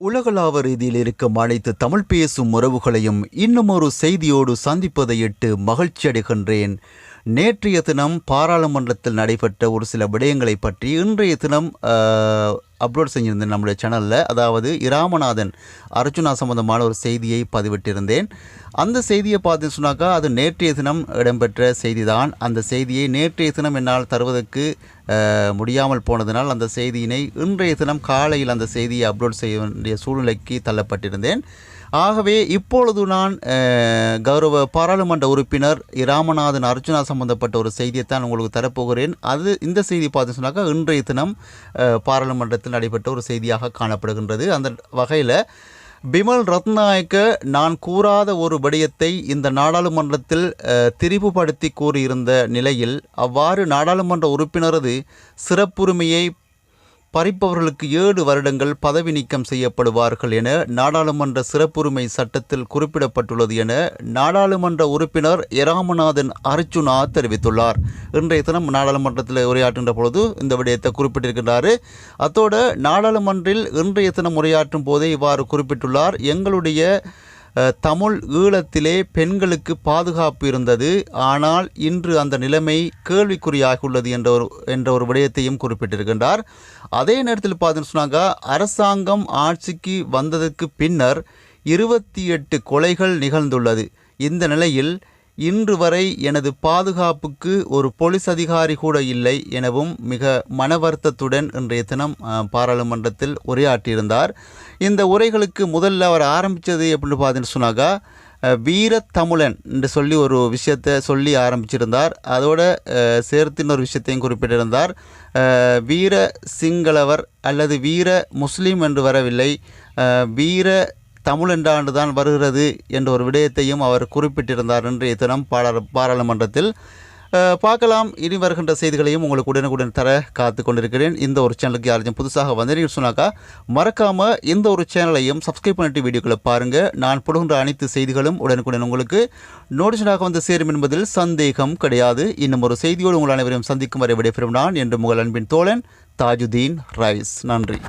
உலகளாவ ரீதியில் இருக்கும் அனைத்து தமிழ் பேசும் உறவுகளையும் இன்னுமொரு செய்தியோடு சந்திப்பதையிட்டு மகிழ்ச்சி அடைகின்றேன். நேற்றைய தினம் பாராளுமன்றத்தில் நடைபெற்ற ஒரு சில விடயங்களை பற்றி இன்றைய தினம் அப்லோட் செஞ்சுருந்தேன் நம்முடைய சேனலில் அதாவது இராமநாதன் அர்ஜுனா சம்பந்தமான ஒரு செய்தியை பதிவிட்டிருந்தேன். அந்த செய்தியை பார்த்து சொன்னாக்கா அது நேற்றைய தினம் இடம்பெற்ற செய்தி தான் அந்த செய்தியை நேற்றைய தினம் என்னால் தருவதற்கு முடியாமல் போனதினால் அந்த செய்தியினை இன்றைய தினம் காலையில் அந்த செய்தியை அப்லோட் செய்ய வேண்டிய சூழ்நிலைக்கு தள்ளப்பட்டிருந்தேன். ஆகவே இப்பொழுது நான் கௌரவ பாராளுமன்ற உறுப்பினர் இராமநாதன் அர்ஜுனா சம்பந்தப்பட்ட ஒரு செய்தியைத்தான் உங்களுக்கு தரப்போகிறேன். அது இந்த செய்தி பார்த்து சொன்னாக்கா இன்றைய தினம் பாராளுமன்றத்தில் நடைபெற்ற ஒரு செய்தியாக காணப்படுகின்றது. அந்த வகையில் பிமல் ரத்நாயக்க நான் கூறாத ஒரு விடயத்தை இந்த நாடாளுமன்றத்தில் திரிவுபடுத்தி கூறியிருந்த நிலையில் அவ்வாறு நாடாளுமன்ற உறுப்பினரது சிறப்புரிமையை பறிப்பவர்களுக்கு ஏழு வருடங்கள் பதவி நீக்கம் செய்யப்படுவார்கள் என நாடாளுமன்ற சிறப்புரிமை சட்டத்தில் குறிப்பிடப்பட்டுள்ளது என நாடாளுமன்ற உறுப்பினர் இராமநாதன் அர்ஜுனா தெரிவித்துள்ளார். இன்றைய தினம் நாடாளுமன்றத்தில் உரையாற்றுகின்ற பொழுது இந்த விடயத்தை குறிப்பிட்டிருக்கின்றார். அத்தோடு நாடாளுமன்றில் இன்றைய தினம் உரையாற்றும் போதே இவ்வாறு குறிப்பிட்டுள்ளார். எங்களுடைய தமிழ் ஈழத்திலே பெண்களுக்கு பாதுகாப்பு இருந்தது. ஆனால் இன்று அந்த நிலைமை கேள்விக்குறியாகியுள்ளது என்ற ஒரு என்ற ஒரு விடயத்தையும் குறிப்பிட்டிருக்கின்றார். அதே நேரத்தில் பார்த்தீங்கன்னு சொன்னாங்க அரசாங்கம் ஆட்சிக்கு வந்ததற்கு பின்னர் இருபத்தி எட்டு கொலைகள் நிகழ்ந்துள்ளது. இந்த நிலையில் இன்று வரை எனது பாதுகாப்புக்கு ஒரு போலீஸ் அதிகாரி கூட இல்லை எனவும் மிக மன வருத்தத்துடன் இன்றைய தினம் பாராளுமன்றத்தில் உரையாற்றியிருந்தார். இந்த உரைகளுக்கு முதல்ல அவர் ஆரம்பித்தது எப்படின்னு பார்த்தீங்கன்னு சொன்னாக்கா வீரத்தமிழன் என்று சொல்லி ஒரு விஷயத்தை சொல்லி ஆரம்பிச்சிருந்தார். அதோட அஹ், சேர்த்து இன்னொரு விஷயத்தையும் குறிப்பிட்டிருந்தார். வீர சிங்களவர் அல்லது வீர முஸ்லீம் என்று வரவில்லை. வீர தமிழ் என்றாண்டு தான் வருகிறது என்ற ஒரு விடயத்தையும் அவர் குறிப்பிட்டிருந்தார் இன்றைய தினம் பாராளு பாராளுமன்றத்தில். பார்க்கலாம். இனி வருகின்ற செய்திகளையும் உங்களுக்கு உடனுக்குடன் தர காத்து கொண்டிருக்கிறேன். இந்த ஒரு சேனலுக்கு யாராச்சும் புதுசாக வந்தீங்கன்னு சொன்னாக்கா மறக்காமல் இந்த ஒரு சேனலையும் சப்ஸ்கிரைப் பண்ணிட்டு வீடியோக்களை பாருங்கள் நான் போடுகின்ற அனைத்து செய்திகளும் உடனுக்குடன் உங்களுக்கு நோட்டிஷனாக வந்து சேரும் என்பதில் சந்தேகம் கிடையாது. இன்னும் ஒரு செய்தியோடு உங்கள் அனைவரையும் சந்திக்கும் வரை விடைபெறும் நான் என்று உங்கள் அன்பின் தோழன் தாஜுதீன் ரைஸ். நன்றி.